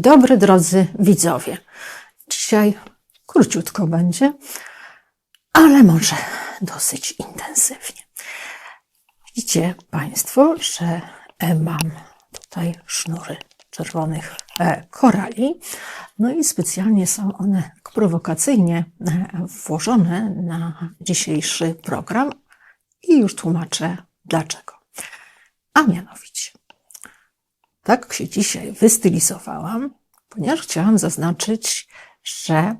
Dobry, drodzy widzowie. Dzisiaj króciutko będzie, ale może dosyć intensywnie. Widzicie Państwo, że e, mam tutaj sznury czerwonych e, korali. No i specjalnie są one prowokacyjnie e, włożone na dzisiejszy program i już tłumaczę dlaczego. A mianowicie, tak się dzisiaj wystylizowałam, ponieważ chciałam zaznaczyć, że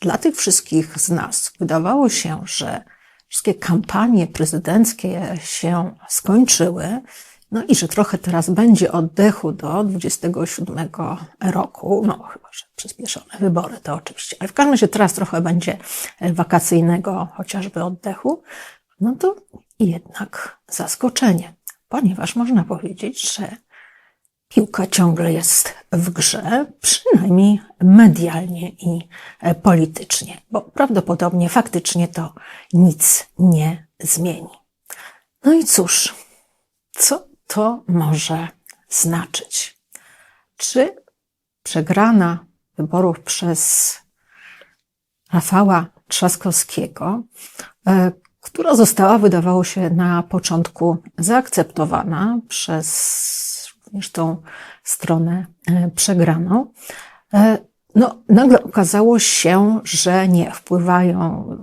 dla tych wszystkich z nas wydawało się, że wszystkie kampanie prezydenckie się skończyły, no i że trochę teraz będzie oddechu do 27 roku, no chyba, że przyspieszone wybory to oczywiście, ale w każdym razie teraz trochę będzie wakacyjnego chociażby oddechu, no to jednak zaskoczenie, ponieważ można powiedzieć, że piłka ciągle jest w grze, przynajmniej medialnie i e, politycznie, bo prawdopodobnie faktycznie to nic nie zmieni. No i cóż, co to może znaczyć? Czy przegrana wyborów przez Rafała Trzaskowskiego, e, która została, wydawało się, na początku zaakceptowana przez również tą stronę e, przegraną, e, no, nagle okazało się, że nie wpływają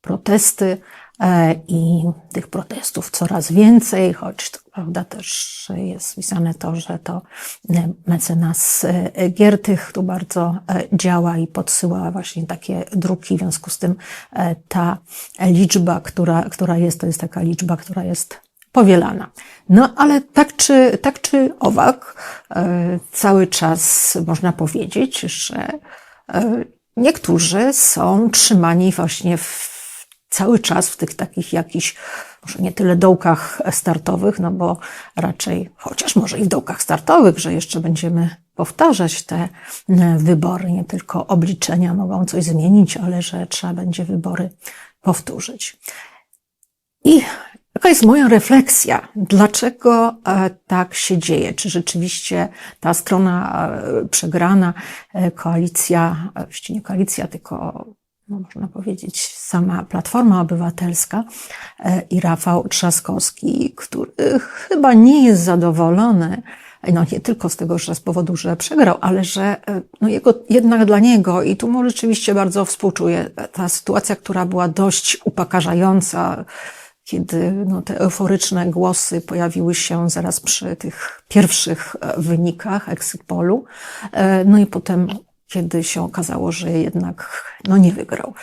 protesty e, i tych protestów coraz więcej, choć to prawda też jest spisane to, że to mecenas Giertych tu bardzo działa i podsyła właśnie takie druki, w związku z tym ta liczba, która, która jest, to jest taka liczba, która jest powielana. No ale tak czy, tak czy owak, cały czas można powiedzieć, że niektórzy są trzymani właśnie w, cały czas w tych takich jakichś, może nie tyle dołkach startowych, no bo raczej, chociaż może i w dołkach startowych, że jeszcze będziemy powtarzać te wybory, nie tylko obliczenia mogą coś zmienić, ale że trzeba będzie wybory powtórzyć. I Jaka jest moja refleksja? Dlaczego tak się dzieje? Czy rzeczywiście ta strona przegrana, koalicja, właściwie nie koalicja, tylko no można powiedzieć sama Platforma Obywatelska i Rafał Trzaskowski, który chyba nie jest zadowolony, no nie tylko z tego, że z powodu, że przegrał, ale że no jego, jednak dla niego, i tu mu rzeczywiście bardzo współczuję, ta sytuacja, która była dość upokarzająca, kiedy no, te euforyczne głosy pojawiły się zaraz przy tych pierwszych wynikach exit polu, no i potem, kiedy się okazało, że jednak no, nie wygrał.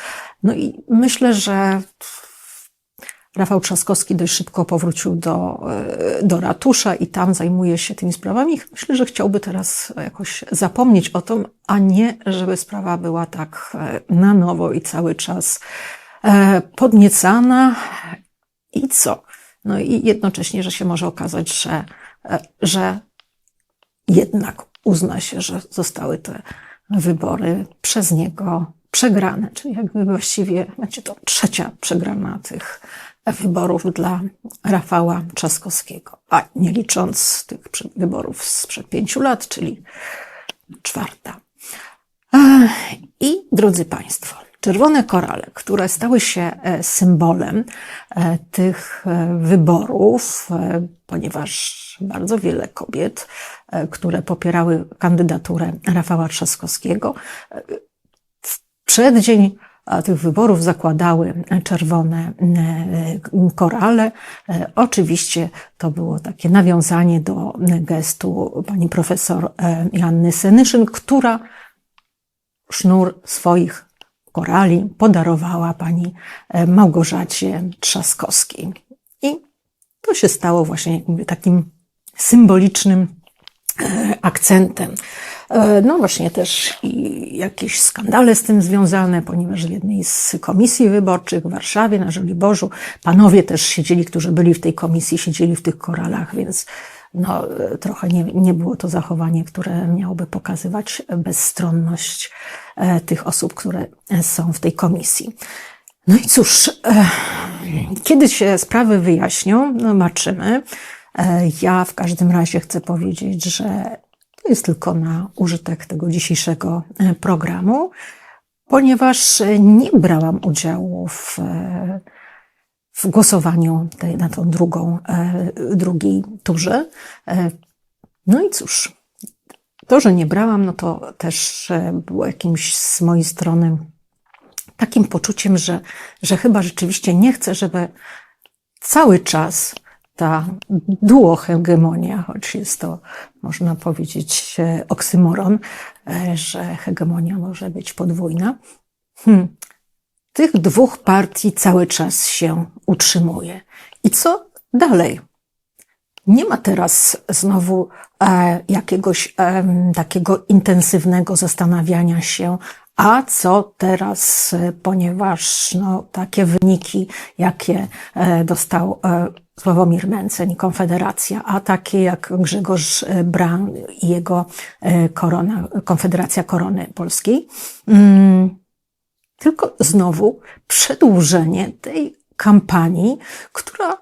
No i myślę, że Rafał Trzaskowski dość szybko powrócił do, do ratusza i tam zajmuje się tymi sprawami. Myślę, że chciałby teraz jakoś zapomnieć o tym, a nie, żeby sprawa była tak na nowo i cały czas podniecana i co? No i jednocześnie, że się może okazać, że, że jednak uzna się, że zostały te wybory przez niego przegrane, czyli jakby właściwie będzie to trzecia przegrana tych wyborów dla Rafała Trzaskowskiego, a nie licząc tych wyborów sprzed pięciu lat, czyli czwarta. I drodzy Państwo, Czerwone korale, które stały się e, symbolem e, tych e, wyborów, ponieważ bardzo wiele kobiet, które popierały kandydaturę Rafała Trzaskowskiego, w przeddzień tych wyborów zakładały czerwone korale. Oczywiście to było takie nawiązanie do gestu pani profesor Janny Senyszyn, która sznur swoich korali podarowała pani e, Małgorzacie Trzaskowskiej. I to się stało właśnie takim symbolicznym e, akcentem. E, no właśnie też i jakieś skandale z tym związane, ponieważ w jednej z komisji wyborczych w Warszawie na Żoliborzu panowie też siedzieli, którzy byli w tej komisji, siedzieli w tych koralach, więc no, trochę nie, nie było to zachowanie, które miałoby pokazywać bezstronność e, tych osób, które są w tej komisji. No i cóż, e, kiedy się sprawy wyjaśnią, no zobaczymy. E, ja w każdym razie chcę powiedzieć, że To jest tylko na użytek tego dzisiejszego e, programu, ponieważ e, nie brałam udziału w, e, w głosowaniu tej, na tą drugą, drugiej turze. No i cóż, to, że nie brałam, no to też było jakimś z mojej strony takim poczuciem, że, że chyba rzeczywiście nie chcę, żeby cały czas ta duohegemonia, choć jest to, można powiedzieć, oksymoron, e, że hegemonia może być podwójna. Hmm. Tych dwóch partii cały czas się utrzymuje. I co dalej? Nie ma teraz znowu e, jakiegoś e, takiego intensywnego zastanawiania się, a co teraz, e, ponieważ no, takie wyniki, jakie e, dostał e, Sławomir Mencen i Konfederacja, a takie jak Grzegorz Braun i jego korona, Konfederacja Korony Polskiej, mm, tylko znowu przedłużenie tej kampanii, która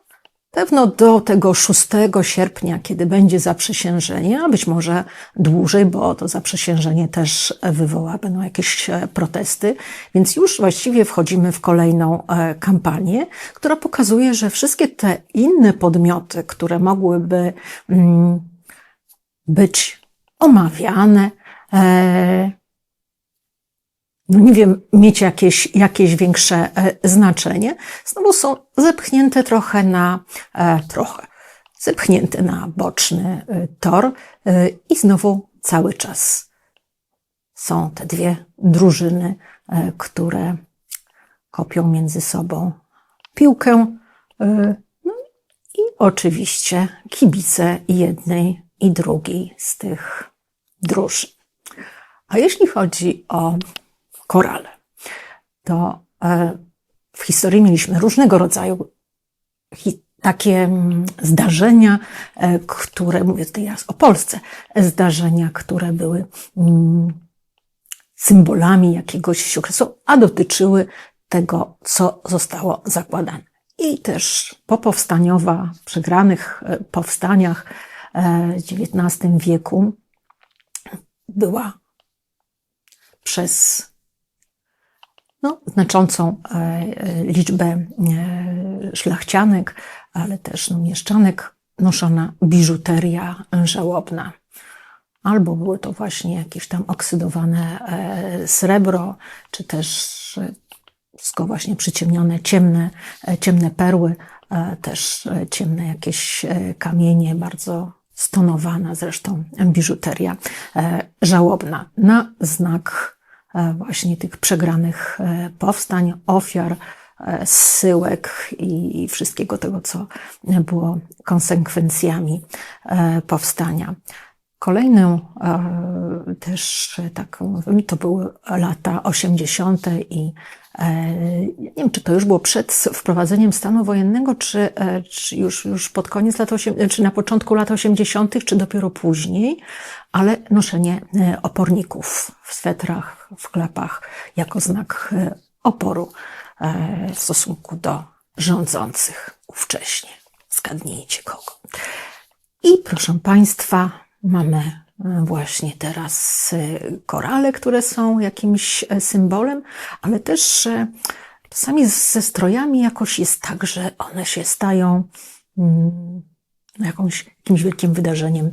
Pewno do tego 6 sierpnia, kiedy będzie zaprzysiężenie, a być może dłużej, bo to zaprzysiężenie też wywoła będą jakieś e, protesty, więc już właściwie wchodzimy w kolejną e, kampanię, która pokazuje, że wszystkie te inne podmioty, które mogłyby mm, być omawiane, e, no nie wiem, mieć jakieś, jakieś większe e, znaczenie, znowu są zepchnięte trochę na, e, trochę, zepchnięte na boczny e, tor i znowu cały czas są te dwie drużyny, które kopią między sobą piłkę. No i oczywiście kibice jednej i drugiej z tych drużyn. A jeśli chodzi o korale. To e, w historii mieliśmy różnego rodzaju takie mm, zdarzenia, e, które, mówię teraz o Polsce, zdarzenia, które były mm, symbolami jakiegoś okresu, a dotyczyły tego, co zostało zakładane. I też popowstaniowa, przegranych e, powstaniach XIX wieku była przez no, znaczącą e, e, liczbę e, szlachcianek, ale też no, mieszczanek noszona biżuteria żałobna. Albo były to właśnie jakieś tam oksydowane srebro, czy też wszystko właśnie przyciemnione, ciemne, ciemne perły, też ciemne jakieś kamienie, bardzo stonowana zresztą biżuteria żałobna na znak właśnie tych przegranych e, powstań, ofiar, e, zsyłek i wszystkiego tego, co było konsekwencjami powstania. Kolejną też taką, to były lata 80. i nie wiem, czy to już było przed wprowadzeniem stanu wojennego, czy, czy już, już pod koniec lat 80., czy na początku lat 80., czy dopiero później, ale noszenie oporników w swetrach w klapach jako znak e, oporu e, w stosunku do rządzących ówcześnie. Zgadnijcie kogo. I proszę Państwa, mamy e, właśnie teraz korale, które są jakimś symbolem, ale też czasami ze strojami jakoś jest tak, że one się stają mm, jakąś, jakimś wielkim wydarzeniem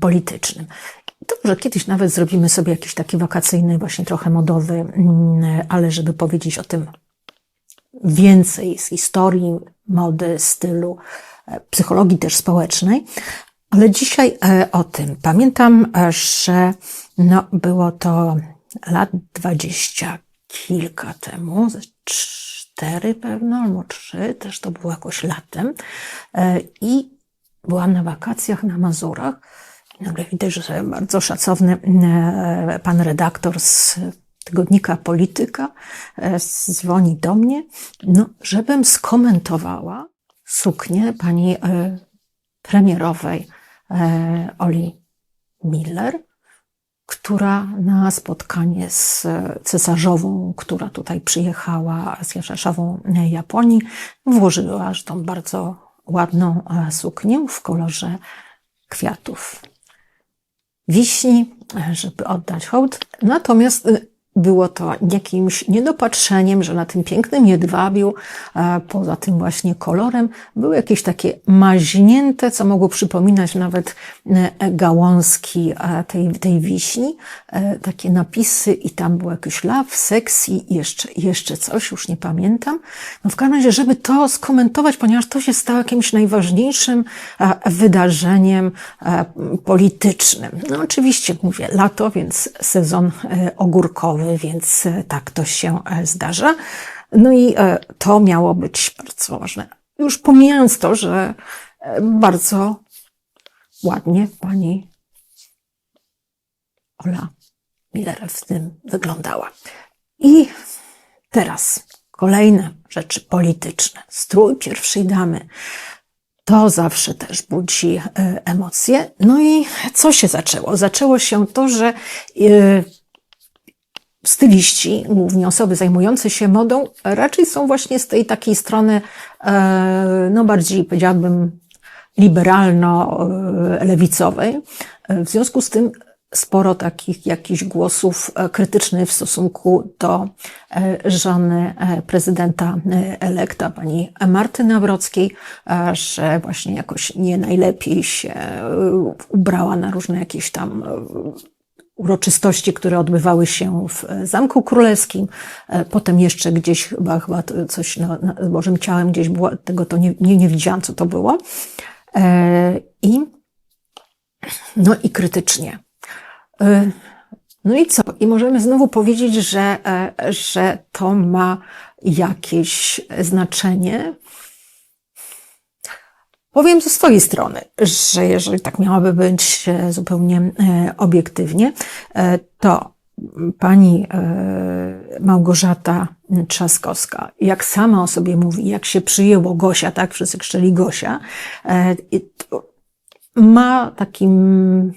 politycznym. Dobrze, kiedyś nawet zrobimy sobie jakiś taki wakacyjny, właśnie trochę modowy, mm, ale żeby powiedzieć o tym więcej z historii, mody, stylu, e, psychologii też społecznej. Ale dzisiaj e, o tym. Pamiętam, e, że no, było to lat dwadzieścia kilka temu, cztery pewno, albo trzy, też to było jakoś latem. I byłam na wakacjach na Mazurach Nagle widać, że bardzo szacowny e, pan redaktor z tygodnika Polityka e, dzwoni do mnie, no, żebym skomentowała suknię pani e, premierowej Oli Miller, która na spotkanie z cesarzową, która tutaj przyjechała z Jaszaszową Japonii, włożyła tą bardzo ładną suknię w kolorze kwiatów. Wiśni, żeby oddać hołd. Natomiast e, było to jakimś niedopatrzeniem, że na tym pięknym jedwabiu, e, poza tym właśnie kolorem, były jakieś takie maźnięte, co mogło przypominać nawet e, gałązki e, tej, tej wiśni, takie napisy i tam było jakiś love, sexy i jeszcze, jeszcze coś, już nie pamiętam. No w każdym razie, żeby to skomentować, ponieważ to się stało jakimś najważniejszym wydarzeniem politycznym. No oczywiście mówię lato, więc sezon e, więc e, tak to się e, zdarza. No i e, to miało być bardzo ważne. Już pomijając to, że bardzo ładnie pani Ola Miller w tym wyglądała. I teraz kolejne rzeczy polityczne. Strój pierwszej damy. To zawsze też budzi emocje. No i co się zaczęło? Zaczęło się to, że styliści, głównie osoby zajmujące się modą, raczej są właśnie z tej takiej strony, e, no bardziej powiedziałabym, liberalno-lewicowej. W związku z tym sporo takich jakichś głosów e, krytycznych w stosunku do e, żony e, prezydenta elekta, pani Marty Nawrockiej, e, że właśnie jakoś nie najlepiej się e, ubrała na różne jakieś tam e, uroczystości, które odbywały się w e, Zamku Królewskim. E, Potem jeszcze gdzieś chyba, chyba coś no, na Bożym Ciałem gdzieś było, tego to nie, nie, nie widziałam, co to było. E, I, no i krytycznie. E, No i co? I możemy znowu powiedzieć, że, e, że to ma jakieś znaczenie. Powiem ze swojej strony, że jeżeli tak miałaby być e, zupełnie e, obiektywnie, e, to pani Małgorzata Trzaskowska, jak sama o sobie mówi, jak się przyjęło Gosia, tak, wszyscy krzyczeli Gosia, ma takim,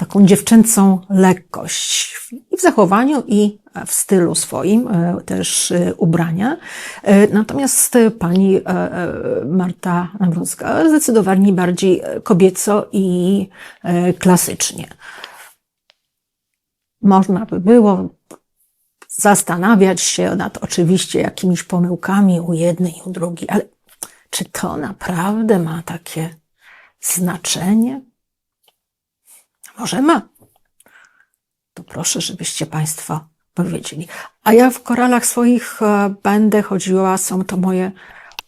taką dziewczęcą lekkość i w zachowaniu, i w stylu swoim, e, też e, ubrania. E, Natomiast pani Marta Nawrocka zdecydowanie bardziej kobieco i klasycznie. Można by było zastanawiać się nad oczywiście jakimiś pomyłkami u jednej i u drugiej, ale czy to naprawdę ma takie znaczenie? Może ma. To proszę, żebyście Państwo powiedzieli. A ja w koralach swoich e, będę chodziła, są to moje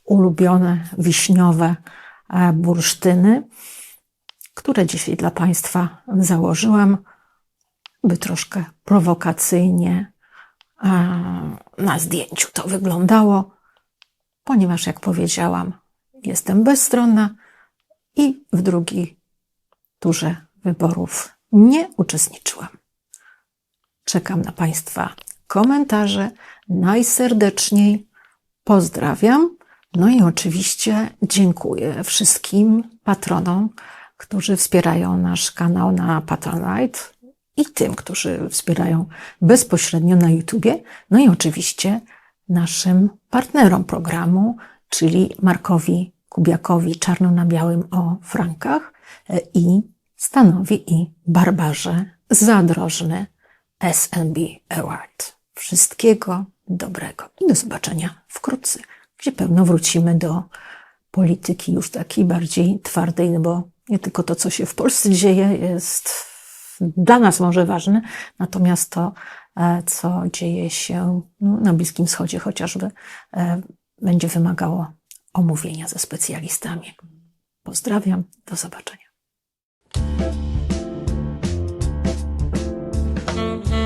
ulubione wiśniowe e, bursztyny, które dzisiaj dla Państwa założyłam, by troszkę prowokacyjnie e, na zdjęciu to wyglądało, ponieważ jak powiedziałam, jestem bezstronna i w drugiej turze wyborów nie uczestniczyłam. Czekam na Państwa komentarze. Najserdeczniej pozdrawiam. No i oczywiście dziękuję wszystkim patronom, którzy wspierają nasz kanał na Patronite i tym, którzy wspierają bezpośrednio na YouTubie. No i oczywiście naszym partnerom programu, czyli Markowi Kubiakowi Czarno na Białym o Frankach e, i Stanowi i Barbarze Zadrożny SNB Award. Wszystkiego dobrego i do zobaczenia wkrótce, gdzie pewno wrócimy do polityki już takiej bardziej twardej, no bo nie tylko to, co się w Polsce dzieje, jest dla nas może ważne, natomiast to, e, co dzieje się no, na Bliskim Wschodzie chociażby, e, będzie wymagało omówienia ze specjalistami. Pozdrawiam, do zobaczenia. Mm-hmm.